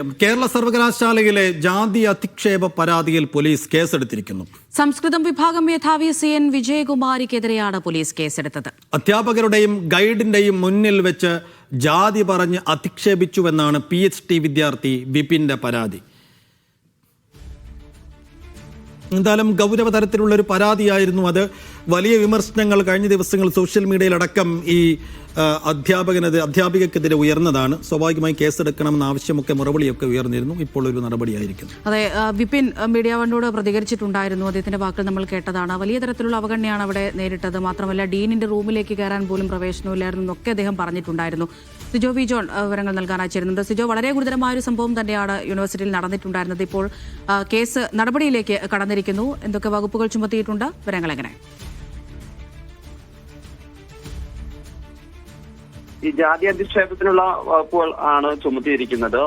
കേരള സർവകലാശാലയിലെ ജാതി അധിക്ഷേപ പരാതിയിൽ പോലീസ് കേസെടുത്തിരിക്കുന്നു. സംസ്കൃതം വിഭാഗം മേധാവി സി എൻ വിജയകുമാരിക്കെതിരെയാണ് പോലീസ് കേസെടുത്തത്. അധ്യാപകരുടെയും ഗൈഡിന്റെയും മുന്നിൽ വെച്ച് ജാതി പറഞ്ഞ് അധിക്ഷേപിച്ചുവെന്നാണ് പി എച്ച് ഡി വിദ്യാർത്ഥി വിപിന്റെ പരാതി. എന്തായാലും ഗൗരവതരത്തിലുള്ള ഒരു പരാതിയായിരുന്നു അത്. വലിയ വിമർശനങ്ങൾ കഴിഞ്ഞ ദിവസങ്ങൾ സോഷ്യൽ മീഡിയയിലടക്കം ഈ ആ, അധ്യാപകനത് അധ്യാപികക്കെതിരെ ഉയർന്നതാണ്. സ്വാഭാവികമായി കേസെടുക്കണമെന്ന ആവശ്യമൊക്കെ മുറവിളിയൊക്കെ ഉയർന്നിരുന്നു. ഇപ്പോൾ ഒരു നടപടിയായിരിക്കുന്നു. അതെ വിപിൻ മീഡിയ വണ്ണോട് പ്രതികരിച്ചിട്ടുണ്ടായിരുന്നു. അദ്ദേഹത്തിന്റെ വാക്കുകൾ നമ്മൾ കേട്ടതാണ്. വലിയ തരത്തിലുള്ള അവഗണനയാണ് അവിടെ നേരിട്ടത്. മാത്രമല്ല ഡീനിന്റെ റൂമിലേക്ക് കയറാൻ പോലും പ്രവേശനമില്ലായിരുന്നു എന്നൊക്കെ അദ്ദേഹം പറഞ്ഞിട്ടുണ്ടായിരുന്നു. സിജോ വി ജോൺ വിവരങ്ങൾ നൽകാനായി സിജോ വളരെ ഗുരുതരമായ ഒരു സംഭവം തന്നെയാണ് യൂണിവേഴ്സിറ്റിയിൽ നടന്നിട്ടുണ്ടായിരുന്നത്. ഇപ്പോൾ കേസ് നടപടിയിലേക്ക് കടന്നിരിക്കുന്നു. എന്തൊക്കെ വകുപ്പുകൾ ചുമത്തിയിട്ടുണ്ട്? വിവരങ്ങൾ എങ്ങനെ? ഈ ജാതി അധിക്ഷേപത്തിനുള്ള വകുപ്പുകൾ ആണ് ചുമത്തിയിരിക്കുന്നത്.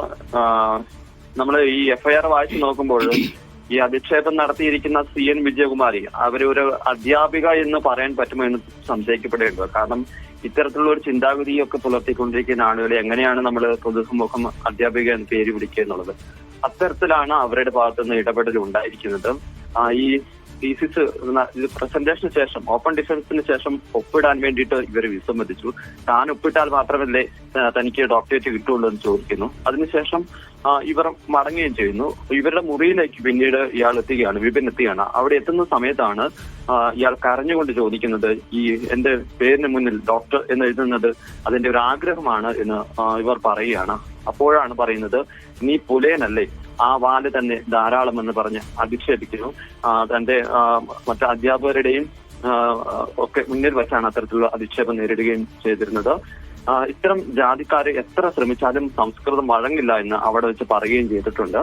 നമ്മൾ ഈ എഫ്ഐആർ വായിച്ചു നോക്കുമ്പോൾ ഈ അധിക്ഷേപം നടത്തിയിരിക്കുന്ന സി എൻ വിജയകുമാരി അവരൊരു അധ്യാപിക എന്ന് പറയാൻ പറ്റുമോ എന്ന് സംശയിക്കപ്പെടേണ്ടത് കാരണം ഇത്തരത്തിലുള്ള ഒരു ചിന്താഗതിയൊക്കെ പുലർത്തിക്കൊണ്ടിരിക്കുന്ന ആളുകളെ എങ്ങനെയാണ് നമ്മൾ പൊതുസമൂഹം അധ്യാപിക എന്ന് പേര് വിളിക്കുക എന്നുള്ളത്. അത്തരത്തിലാണ് അവരുടെ ഭാഗത്തുനിന്ന് ഇടപെടൽ ഉണ്ടായിരിക്കുന്നത് ഈ തീസിസ് പ്രസന്റേഷന് ശേഷം ഓപ്പൺ ഡിഫൻസിന് ശേഷം ഒപ്പിടാൻ വേണ്ടിയിട്ട് ഇവർ വിസമ്മതിച്ചു. താൻ ഒപ്പിട്ടാൽ മാത്രമല്ലേ തനിക്ക് ഡോക്ടറേറ്റ് കിട്ടുള്ളൂ എന്ന് ചോദിക്കുന്നു. അതിനുശേഷം ഇവർ മടങ്ങുകയും ചെയ്യുന്നു. ഇവരുടെ മുറിയിലേക്ക് പിന്നീട് ഇയാൾ എത്തുകയാണ് വിപിൻ എത്തുകയാണ്. അവിടെ എത്തുന്ന സമയത്താണ് ഇയാൾ കരഞ്ഞുകൊണ്ട് ചോദിക്കുന്നത് ഈ എന്റെ പേരിന് മുന്നിൽ ഡോക്ടർ എന്ന് എഴുതുന്നത് അതിന്റെ ഒരു ആഗ്രഹമാണ് എന്ന് ഇവർ പറയുകയാണ്. അപ്പോഴാണ് പറയുന്നത് നീ പുലയനല്ലേ? ആ വാൽ തന്നെ ധാരാളം എന്ന് പറഞ്ഞ് അധിക്ഷേപിക്കുന്നു. തന്റെ മറ്റു അധ്യാപകരുടെയും ഒക്കെ മുന്നിൽ വെച്ചാണ് അത്തരത്തിലുള്ള അധിക്ഷേപം നേരിടുകയും ചെയ്തിരുന്നത്. ഇത്തരം ജാതിക്കാരെ എത്ര ശ്രമിച്ചാലും സംസ്കൃതം വഴങ്ങില്ല എന്ന് അവിടെ വെച്ച് പറയുകയും ചെയ്തിട്ടുണ്ട്.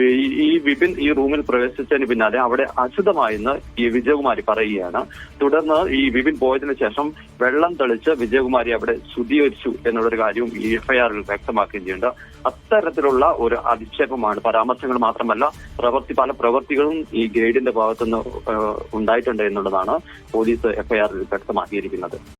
ഈ- വിപിൻ ഈ റൂമിൽ പ്രവേശിച്ചതിന് പിന്നാലെ അവിടെ അശുദ്ധമായെന്ന് ഈ വിജയകുമാരി പറയുകയാണ്. തുടർന്ന് ഈ വിപിൻ പോയതിനു ശേഷം വെള്ളം തെളിച്ച് വിജയകുമാരി അവിടെ ശുദ്ധീകരിച്ചു എന്നുള്ളൊരു കാര്യവും ഈ എഫ്ഐആറിൽ വ്യക്തമാക്കുകയും ചെയ്യുന്നുണ്ട്. അത്തരത്തിലുള്ള ഒരു അധിക്ഷേപമാണ് പരാമർശങ്ങൾ മാത്രമല്ല പ്രവർത്തി പല പ്രവൃത്തികളും ഈ ഗൈഡിന്റെ ഭാഗത്തുനിന്ന് ഉണ്ടായിട്ടുണ്ട് എന്നുള്ളതാണ് പോലീസ് എഫ്ഐആറിൽ വ്യക്തമാക്കിയിരിക്കുന്നത്.